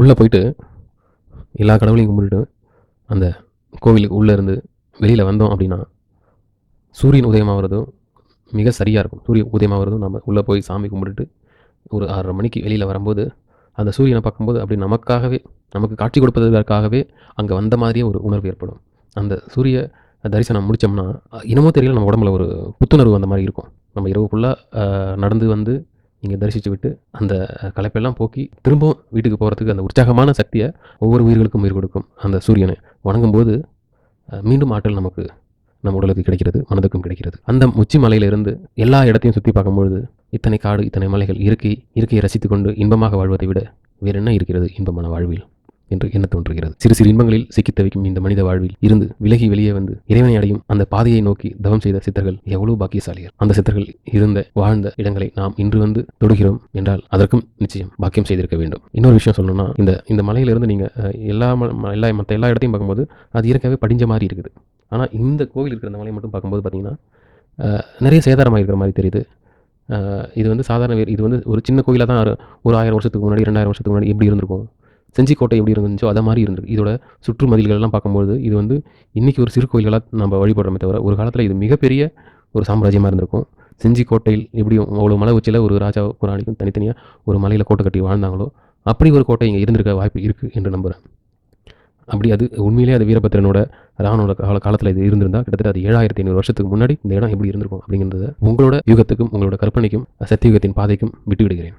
உள்ளே போயிட்டு எல்லா கடவுளையும் கும்பிட்டுட்டு அந்த கோவிலுக்கு உள்ளே இருந்து வெளியில் வந்தோம் அப்படின்னா சூரியன் உதயமாகிறதும் மிக சரியாக இருக்கும். சூரியன் உதயமாகிறதும் நம்ம உள்ளே போய் சாமி கும்பிட்டுட்டு ஒரு ஆறரை மணிக்கு வெளியில் வரும்போது அந்த சூரியனை பார்க்கும்போது அப்படி நமக்காகவே நமக்கு காட்சி கொடுப்பதற்காகவே அங்கே வந்த மாதிரியே ஒரு உணர்வு ஏற்படும். அந்த சூரிய தரிசனம் முடித்தோம்னா இனமோ தெரியல நம்ம உடம்புல ஒரு புத்துணர்வு அந்த மாதிரி இருக்கும். நம்ம இரவு ஃபுல்லாக நடந்து வந்து இங்கே தரிசித்து விட்டு அந்த கலைப்பெல்லாம் போக்கி திரும்பவும் வீட்டுக்கு போகிறதுக்கு அந்த உற்சாகமான சக்தியை ஒவ்வொரு உயிர்களுக்கும் உயிர் கொடுக்கும் அந்த சூரியனை வணங்கும்போது மீண்டும் ஆற்றல் நமக்கு நம் உடலுக்கு கிடைக்கிறது மனதுக்கும் கிடைக்கிறது. அந்த உச்சி மலையிலிருந்து எல்லா இடத்தையும் சுற்றி பார்க்கும்பொழுது இத்தனை காடு இத்தனை மலைகள் இயற்கை இயற்கையை ரசித்து கொண்டு இன்பமாக வாழ்வதை விட வேறு என்ன இருக்கிறது இன்பமான வாழ்வில்? என்று எண்ண தோன்றுகிறது? சிறு சிறு இன்பங்களில் சிக்கித் தவிக்கும் இந்த மனித வாழ்வில் இருந்து விலகி வெளியே வந்து இறைவனை அடையும் அந்த பாதையை நோக்கி தவம் செய்த சித்தர்கள் எவ்வளவு பாக்கியசாலிகள். அந்த சித்தர்கள் இருந்த வாழ்ந்த இடங்களை நாம் இன்று வந்து தொடுகிறோம் என்றால் அதற்கும் நிச்சயம் பாக்கியம் செய்திருக்க வேண்டும். இன்னொரு விஷயம் சொல்லணும்னா இந்த இந்த மலையிலிருந்து நீங்கள் எல்லா ம- ம- எல்லா மற்ற எல்லா இடத்தையும் பார்க்கும்போது அது இயற்கையாகவே படிஞ்ச மாதிரி இருக்குது. ஆனால் இந்த கோவில் இருக்கிற அந்த மலையை மட்டும் பார்க்கும்போது பார்த்தீங்கன்னா நிறைய சேதாரமாக இருக்கிற மாதிரி தெரியுது. இது வந்து சாதாரண இது வந்து ஒரு சின்ன கோயிலாக தான் ஒரு- ஒரு ஆயிரம் வருஷத்துக்கு முன்னாடி ரெண்டாயிரம் வருஷத்துக்கு முன்னாடி எப்படி இருந்திருக்கும்? செஞ்சிக்கோட்டை எப்படி இருந்துச்சோ அதை மாதிரி இருந்து இதோட சுற்று மதில்கள் எல்லாம் பார்க்கும்போது இது வந்து இன்றைக்கி ஒரு சிறு கோயில்களாக நம்ம வழிபடுறோமே தவிர ஒரு காலத்தில் இது மிகப்பெரிய ஒரு சாம்ராஜ்யமாக இருந்திருக்கும். செஞ்சி கோட்டையில் எப்படியும் அவ்வளோ மலை உச்சியில் ஒரு ராஜா புராணிக்கும் தனித்தனியாக ஒரு மலையில் கோட்டை கட்டி வாழ்ந்தாங்களோ அப்படி ஒரு கோட்டை இங்கே இருந்திருக்க வாய்ப்பு இருக்குது என்று நம்புகிறேன் அப்படி அது உண்மையிலே அது வீரபத்திரனோட ராவனோட கால காலத்தில் இது இருந்திருந்தால் கிட்டத்தட்ட அது ஏழாயிரத்தி ஐநூறு வருஷத்துக்கு முன்னாடி இந்த இடம் எப்படி இருந்திருக்கும் அப்படிங்கிறத உங்களோட யுகத்துக்கும் உங்களோட கற்பனைக்கும் சத்தியுகத்தின் பாதைக்கும் விட்டு விடுகிறேன்